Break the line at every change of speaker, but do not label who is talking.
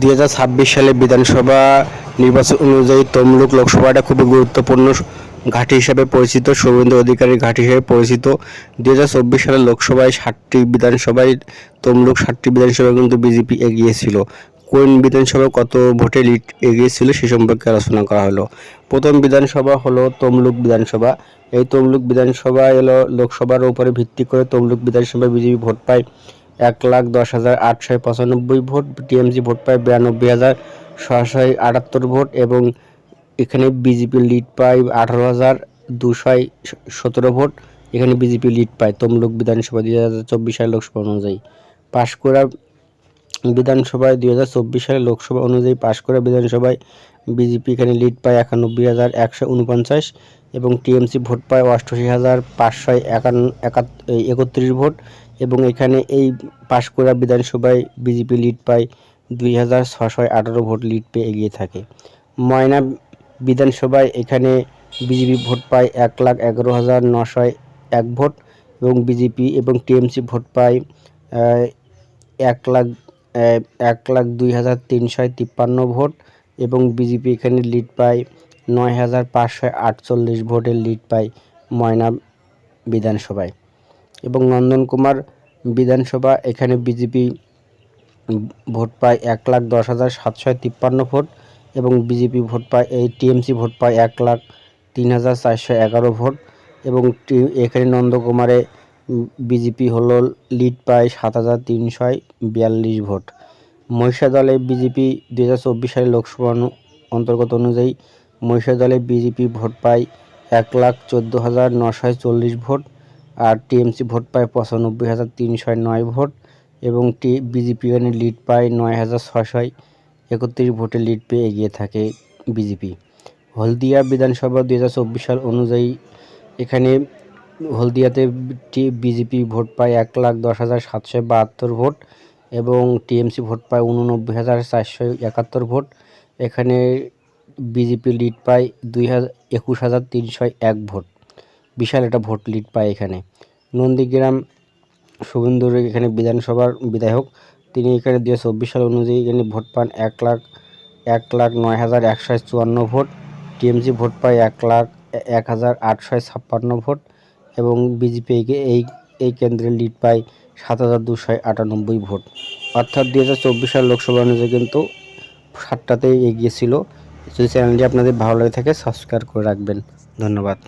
দুই হাজার ছাব্বিশ সালে বিধানসভা নির্বাচন অনুযায়ী তমলুক লোকসভাটা খুবই গুরুত্বপূর্ণ ঘাঁটি হিসাবে পরিচিত, শুভেন্দু অধিকারী ঘাঁটি হিসেবে পরিচিত। দুই হাজার চব্বিশ সালে লোকসভায় ষাটটি বিধানসভায় তমলুক ষাটটি বিধানসভায় কিন্তু বিজেপি এগিয়েছিল কোন বিধানসভা কত ভোটে লিড এগিয়েছিল সে সম্পর্কে আলোচনা করা হলো। প্রথম বিধানসভা হলো তমলুক বিধানসভা। এই তমলুক বিধানসভা এলো লোকসভার উপরে ভিত্তি করে তমলুক বিধানসভায় বিজেপি ভোট পায়। এক লাখ দশ হাজার আটশো পঁচানব্বই ভোট, টিএমসি ভোট পায় বিরানব্বই হাজার ছশো আটাত্তর ভোট এবং এখানে বিজেপি লিড পায় আঠারো হাজার দুশো সতেরো ভোট, এখানে বিজেপি লিড পায় তমলুক বিধানসভা দুই হাজার চব্বিশ সালের লোকসভা অনুযায়ী। পাঁশকুড়া বিধানসভায় দুই হাজার চব্বিশ সালে লোকসভা অনুযায়ী পাশ করা বিধানসভায় বিজেপি এখানে লিড পায় একানব্বই হাজার একশো উনপঞ্চাশ এবং টিএমসি ভোট পায় অষ্টআশি হাজার পাঁচশো একান্ন একত্রিশ ভোট। এবং এখানে এই পাঁশকুড়া বিধানসভায় বিজেপি লিড পায় দুই হাজার ছশো আঠারো ভোট লিড পেয়ে এগিয়ে থাকে। ময়না বিধানসভায় এখানে বিজেপি ভোট পায় এক লাখ এগারো হাজার নশো এক ভোট এবং বিজেপি এবং টিএমসি ভোট পায় এক লাখ এক লাখ দুই হাজার তিনশো তিপ্পান্ন ভোট এবং বিজেপি এখানে লিড পায় নয় হাজার পাঁচশো আটচল্লিশ ভোটের লিড পায় ময়না বিধানসভায়। এবং নন্দন কুমার বিধানসভা, এখানে বিজেপি ভোট পায় এক লাখ দশ হাজার সাতশো তিপ্পান্ন ভোট এবং বিজেপি ভোট পায়, এই টিএমসি ভোট পায় এক লাখ তিন হাজার চারশো এগারো ভোট এবং এখানে নন্দকুমারে বিজেপি হলো, লিড পায় সাত হাজার তিনশো বিয়াল্লিশ ভোট। মহিষা দলে বিজেপি দু হাজার চব্বিশ সালে লোকসভা অন্তর্গত অনুযায়ী মহিষা দলে বিজেপি ভোট পায় এক লাখ চোদ্দ হাজার নশো চল্লিশ ভোট আর টিএমসি ভোট পায় পঁচানব্বই হাজার তিনশো নয় ভোট এবং টি বিজেপি এখানে লিড পায় নয় হাজার ছশো একত্রিশ ভোটে লিড পেয়ে এগিয়ে থাকে বিজেপি। হলদিয়া বিধানসভা দুই হাজার চব্বিশ সাল অনুযায়ী এখানে হলদিয়াতে টি বিজেপি ভোট পায় এক লাখ দশ হাজার সাতশো বাহাত্তর ভোট এবং টিএমসি ভোট পায় উননব্বই হাজার চারশো একাত্তর ভোট। এখানে বিজেপি লিড পায় দুই হাজার একুশ হাজার তিনশো এক ভোট। বিশাল একটা ভোট লিড পায় এখানে। নন্দীগ্রাম শুভেন্দুর এখানে বিধানসভার বিধায়ক। তিনি এখানে দু হাজার চব্বিশ সাল অনুযায়ী এখানে ভোট পান এক লাখ এক লাখ নয় হাজার একশো চুয়ান্ন ভোট। টিএমসি ভোট পায় এক লাখ, এক হাজার আটশো ছাপ্পান্ন ভোট এবং বিজেপি এই এই কেন্দ্রে লিড পায় সাত হাজার দুশো আটানব্বই ভোট। অর্থাৎ দু হাজার চব্বিশ সাল লোকসভা অনুযায়ী কিন্তু সাতটাতেই এগিয়ে ছিল। যদি চ্যানেলটি আপনাদের ভালো লাগে থাকে সাবস্ক্রাইব করে রাখবেন। ধন্যবাদ।